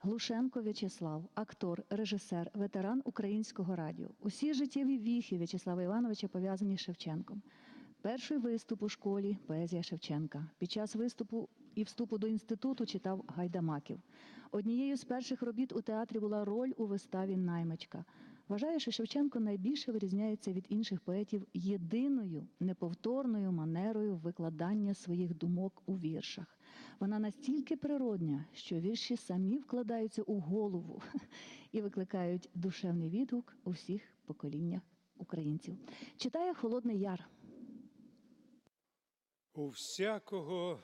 Глушенко В'ячеслав, актор, режисер, ветеран українського радіо. Усі життєві віхи В'ячеслава Івановича пов'язані з Шевченком. Перший виступ у школі поезія Шевченка. Під час виступу і вступу до інституту читав Гайдамаків. Однією з перших робіт у театрі була роль у виставі Наймичка. Вважає, що Шевченко найбільше вирізняється від інших поетів єдиною неповторною манерою викладання своїх думок у віршах. Вона настільки природня, що вірші самі вкладаються у голову і викликають душевний відгук у всіх поколіннях українців. Читає Холодний Яр. У всякого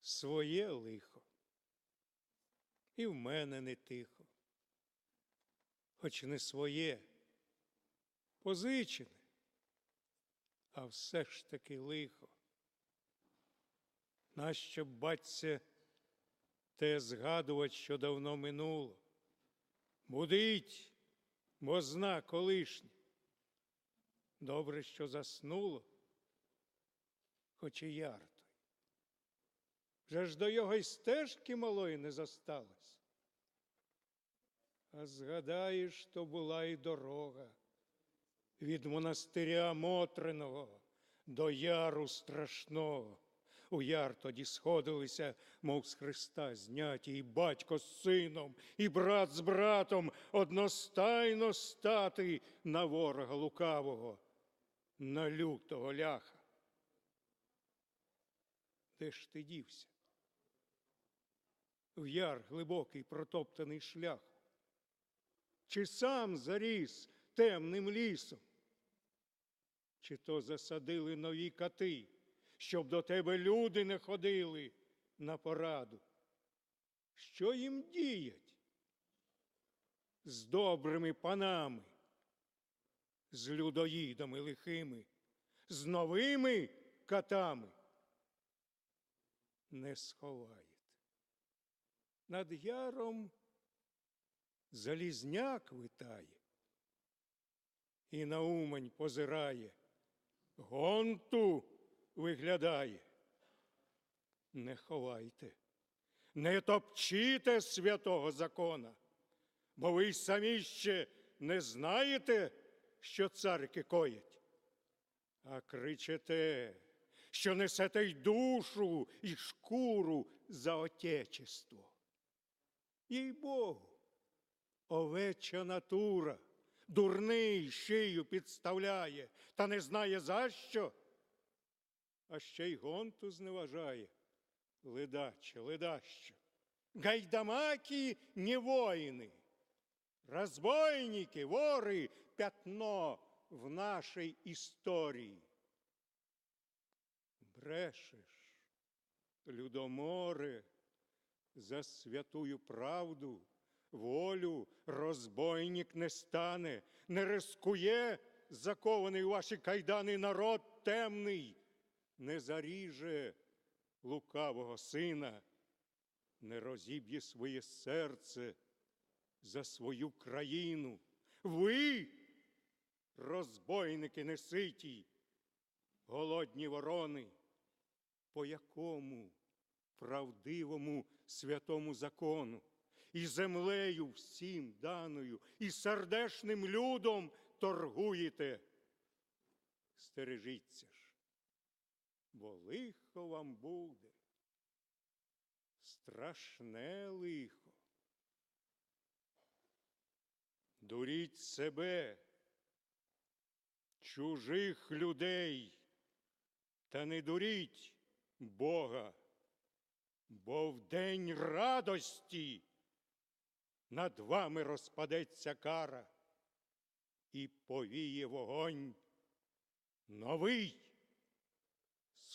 своє лихо, і в мене не тихо, хоч не своє, позичене, а все ж таки лихо. Нащо баться, те згадувати, що давно минуло? Будить, бо зна колишнє. Добре, що заснуло хоч і яр той. Вже ж до його й стежки малої не зосталось. А згадаєш, то була і дорога від монастиря Мотриного до яру страшного. У яр тоді сходилися, мов з Христа зняті, і батько з сином, і брат з братом одностайно стати на ворога лукавого, на лютого ляха. Де ж ти дівся? В яр глибокий протоптаний шлях. Чи сам заріс темним лісом? Чи то засадили нові кати, щоб до тебе люди не ходили на пораду? Що їм діять? З добрими панами, з людоїдами лихими, з новими катами? не сховаєте. Над яром залізняк витає, і на умань позирає, гонту виглядає. Не ховайте, не топчіте святого закона, бо ви й самі ще не знаєте, що царки коять, а кричете що несете й душу, і шкуру за отечество. Їй Богу, овеча натура, дурний шию підставляє, та не знає за що, а ще й гонту зневажає. Ледаче, ледащо. Гайдамаки не воїни, розбойники, вори, пятно в нашій історії. Брешеш, Людоморе, за святую правду, волю розбойник не стане, не рискує закований у ваші кайдани народ темний, не заріже лукавого сина, не розіб'є своє серце за свою країну. Ви, розбойники неситі, голодні ворони, по якому правдивому святому закону, і землею всім даною, і сердешним людом торгуєте. Стережіться ж, бо лихо вам буде, страшне лихо. Дуріть себе, чужих людей. Та не дуріть Бога, бо в день радості над вами розпадеться кара і повіє вогонь новий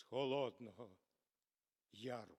з холодного яру.